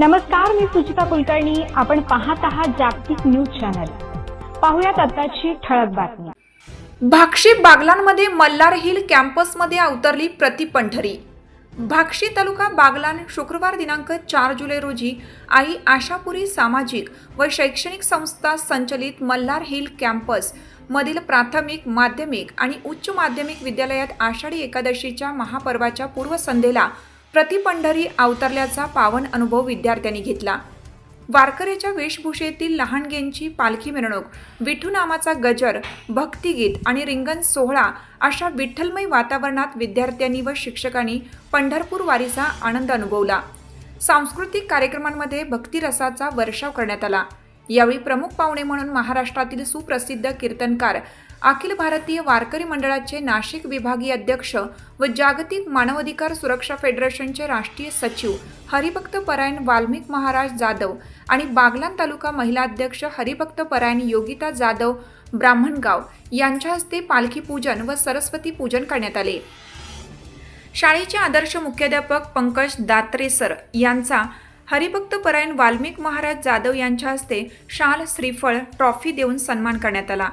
नमस्कार मी सुचिता कुलकर्णी. आपण पाहत आहात जागतिक न्यूज चॅनल. पाहुयात आताची ठळक बातमी. भाक्षी बागलांमध्ये मल्हार हिल कॅम्पसमध्ये अवतरली प्रतिपंढरी भाक्षी तालुका बागलान शुक्रवार दिनांक चार जुलै रोजी आई आशापुरी सामाजिक व शैक्षणिक संस्था संचलित मल्हार हिल कॅम्पस मधील प्राथमिक माध्यमिक आणि उच्च माध्यमिक विद्यालयात आषाढी एकादशीच्या महापर्वाच्या पूर्वसंध्येला प्रतिपंढरी अवतरल्याचा पावन अनुभव विद्यार्थ्यांनी घेतला. वारकऱ्याच्या वेशभूषेतील लहानगेंची पालखी मिरवणूक विठू नामाचा गजर भक्तिगीत आणि रिंगण सोहळा अशा विठ्ठलमय वातावरणात विद्यार्थ्यांनी व शिक्षकांनी पंढरपूर वारीचा आनंद अनुभवला. सांस्कृतिक कार्यक्रमांमध्ये भक्तिरसाचा वर्षाव करण्यात आला. यावेळी प्रमुख पाहुणे म्हणून महाराष्ट्रातील सुप्रसिद्ध कीर्तनकार अखिल भारतीय वारकरी मंडळाचे नाशिक विभागीय अध्यक्ष व जागतिक मानवाधिकार सुरक्षा फेडरेशनचे राष्ट्रीय सचिव हरिभक्त परायण वाल्मिक महाराज जाधव आणि बागलान तालुका महिला अध्यक्ष हरिभक्त परायण योगिता जाधव ब्राह्मणगाव यांच्या हस्ते पालखी पूजन व सरस्वती पूजन करण्यात आले. शाळेचे आदर्श मुख्याध्यापक पंकज दात्रेसर यांचा हरिभक्त परायण वाल्मिक महाराज जाधव यांच्या हस्ते शाल श्रीफळ ट्रॉफी देऊन सन्मान करण्यात आला.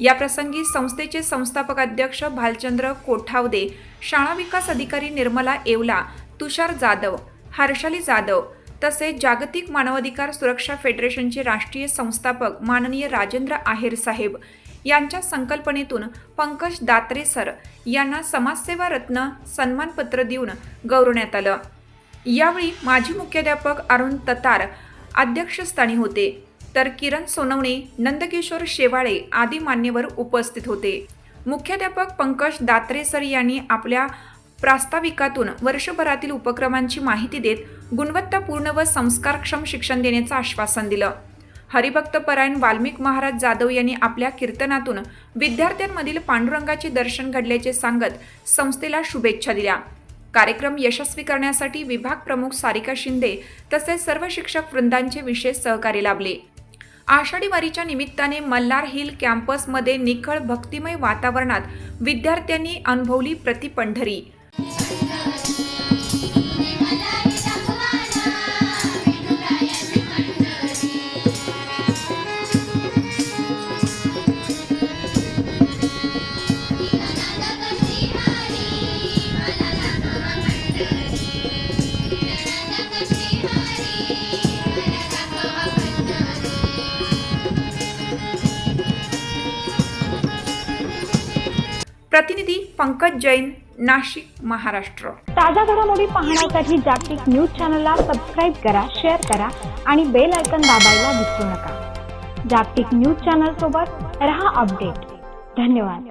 या प्रसंगी संस्थेचे संस्थापक अध्यक्ष भालचंद्र कोठावदे शाळा विकास अधिकारी निर्मला येवला तुषार जाधव हर्षाली जाधव तसेच जागतिक मानवाधिकार सुरक्षा फेडरेशनचे राष्ट्रीय संस्थापक माननीय राजेंद्र आहेर साहेब यांच्या संकल्पनेतून पंकज दात्रे सर यांना समाजसेवा रत्न सन्मानपत्र देऊन गौरवण्यात आलं. यावेळी माजी मुख्याध्यापक अरुण ततार अध्यक्षस्थानी होते. तर किरण सोनवणे नंदकिशोर शेवाळे आदी मान्यवर उपस्थित होते. मुख्याध्यापक पंकज दात्रे सर यांनी आपल्या प्रास्ताविकातून वर्षभरातील उपक्रमांची माहिती देत गुणवत्तापूर्ण व संस्कारक्षम शिक्षण देण्याचं आश्वासन दिलं. हरिभक्तपरायण वाल्मिक महाराज जाधव यांनी आपल्या कीर्तनातून विद्यार्थ्यांमधील पांडुरंगाचे दर्शन घडल्याचे सांगत संस्थेला शुभेच्छा दिल्या. कार्यक्रम यशस्वी करण्यासाठी विभाग प्रमुख सारिका शिंदे तसेच सर्व शिक्षक वृंदांचे विशेष सहकार्य लाभले. आषाढी वारीच्या निमित्ताने मल्हार हिल कॅम्पसमध्ये निखळ भक्तिमय वातावरणात विद्यार्थ्यांनी अनुभवली प्रतिपंढरी प्रतिनिधी पंकज जैन नाशिक महाराष्ट्र. ताज्या घडामोडी पाहण्यासाठी जागतिक न्यूज चॅनलला सबस्क्राईब करा शेअर करा आणि बेल आयकन दाबायला विसरू नका. जागतिक न्यूज चॅनल सोबत रहा अपडेट. धन्यवाद.